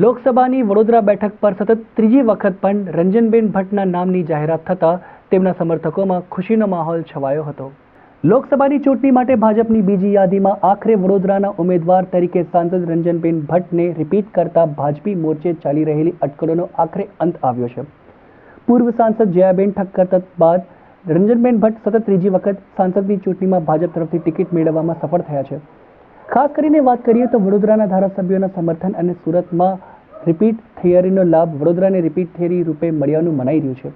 લોકસભાની વડોદરા બેઠક પર સતત ત્રીજી વખત પણ રંજનબેન ભટ્ટના નામની જાહેરાત થતાં તેમના સમર્થકોમાં ખુશીનો માહોલ છવાયો હતો. લોકસભાની ચૂંટણી માટે ભાજપની બીજી યાદીમાં આખરે વડોદરાના ઉમેદવાર તરીકે સાંસદ રંજનબેન ભટ્ટને રિપીટ કરતા ભાજપી મોરચે ચાલી રહેલી અટકળોનો આખરે અંત આવ્યો છે. પૂર્વ સાંસદ જયાબેન ઠક્કર બાદ રંજનબેન ભટ્ટ સતત ત્રીજી વખત સાંસદની ચૂંટણીમાં ભાજપ તરફથી ટિકિટ મેળવવામાં સફળ થયા છે. ખાસ કરીને વાત કરીએ તો વડોદરાના ધારાસભ્યોના સમર્થન અને સુરતમાં રિપીટ થિયરીનો લાભ વડોદરાને રિપીટ થિયરી રૂપે મળ્યાનું મનાઈ રહ્યું છે.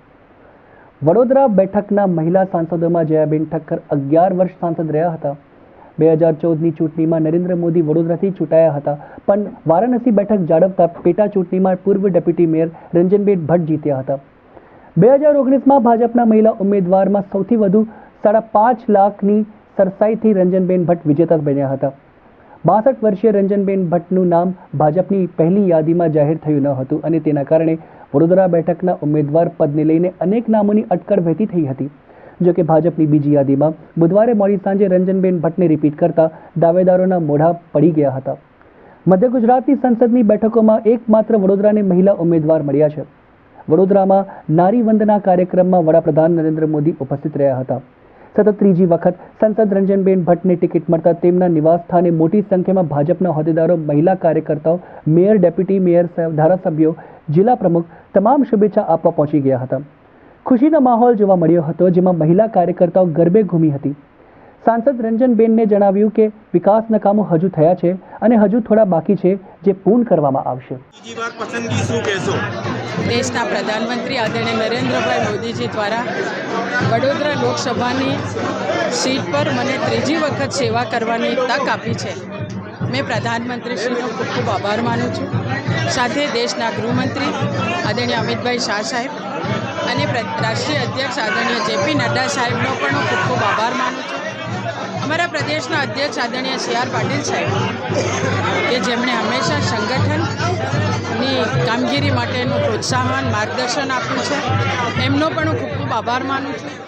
વડોદરા બેઠકના મહિલા સાંસદોમાં જયાબેન ઠક્કર અગિયાર વર્ષ સાંસદ રહ્યા હતા. બે હજાર ચૌદની ચૂંટણીમાં નરેન્દ્ર મોદી વડોદરાથી ચૂંટાયા હતા. પણ વારાણસી બેઠક જાળવતા પેટા ચૂંટણીમાં પૂર્વ ડેપ્યુટી મેયર રંજનબેન ભટ્ટ જીત્યા હતા. બે હજાર ઓગણીસમાં ભાજપના મહિલા ઉમેદવારમાં સૌથી વધુ સાડા પાંચ લાખની સરસાઈથી રંજનબેન ભટ્ટ વિજેતા બન્યા હતા. બાસઠ વર્ષીય રંજનબેન ભટ્ટનું નામ ભાજપની પહેલી યાદીમાં જાહેર થયું ન હતું અને તેના કારણે વડોદરા બેઠકના ઉમેદવાર પદને લઈને અનેક નામોની અટકળ વહેતી થઈ હતી. જોકે ભાજપની બીજી યાદીમાં બુધવારે મોડી સાંજે રંજનબેન ભટ્ટને રિપીટ કરતા દાવેદારોના મોઢા પડી ગયા હતા. મધ્ય ગુજરાતની સંસદની બેઠકોમાં એકમાત્ર વડોદરાને મહિલા ઉમેદવાર મળ્યા છે. વડોદરામાં નારી વંદના કાર્યક્રમમાં વડાપ્રધાન નરેન્દ્ર મોદી ઉપસ્થિત રહ્યા હતા. સતત ત્રીજી વખત સંસદ રંજનબેન ભટ્ટને ટિકિટ મળતા તેમના નિવાસસ્થાને મોટી સંખ્યામાં ભાજપના હોદ્દેદારો, મહિલા કાર્યકર્તાઓ, મેયર, ડેપ્યુટી મેયર ધારાસભ્યો, જિલ્લા પ્રમુખ તમામ શુભેચ્છા આપવા પહોંચી ગયા હતા. ખુશીનો માહોલ જોવા મળ્યો હતો, જેમાં મહિલા કાર્યકર્તાઓ ગરબે ઘૂમી હતી. સાંસદ રંજનબેનને જણાવ્યું કે વિકાસના કામો હજુ થયા છે અને હજુ થોડા બાકી છે જે પૂર્ણ કરવામાં આવશે. બીજી વાર પસંદગી શું કહેશો? દેશના પ્રધાનમંત્રી આદરણીય નરેન્દ્રભાઈ મોદીજી દ્વારા વડોદરા લોકસભાની સીટ પર મને ત્રીજી વખત સેવા કરવાની તક આપી છે. મેં પ્રધાનમંત્રીશ્રીનો ખૂબ ખૂબ આભાર માનું છું. સાથે દેશના ગૃહમંત્રી આદરણીય અમિતભાઈ શાહ સાહેબ અને રાષ્ટ્રીય અધ્યક્ષ આદરણીય જેપી નડ્ડા સાહેબનો પણ હું ખૂબ ખૂબ આભાર માનું પ્રદેશના અધ્યક્ષ આદરણીય સી આર પાટીલ સાહેબ, કે જેમણે હંમેશા સંગઠનની કામગીરી માટેનું પ્રોત્સાહન, માર્ગદર્શન આપ્યું છે. એમનો પણ હું ખૂબ ખૂબ આભાર માનું છું.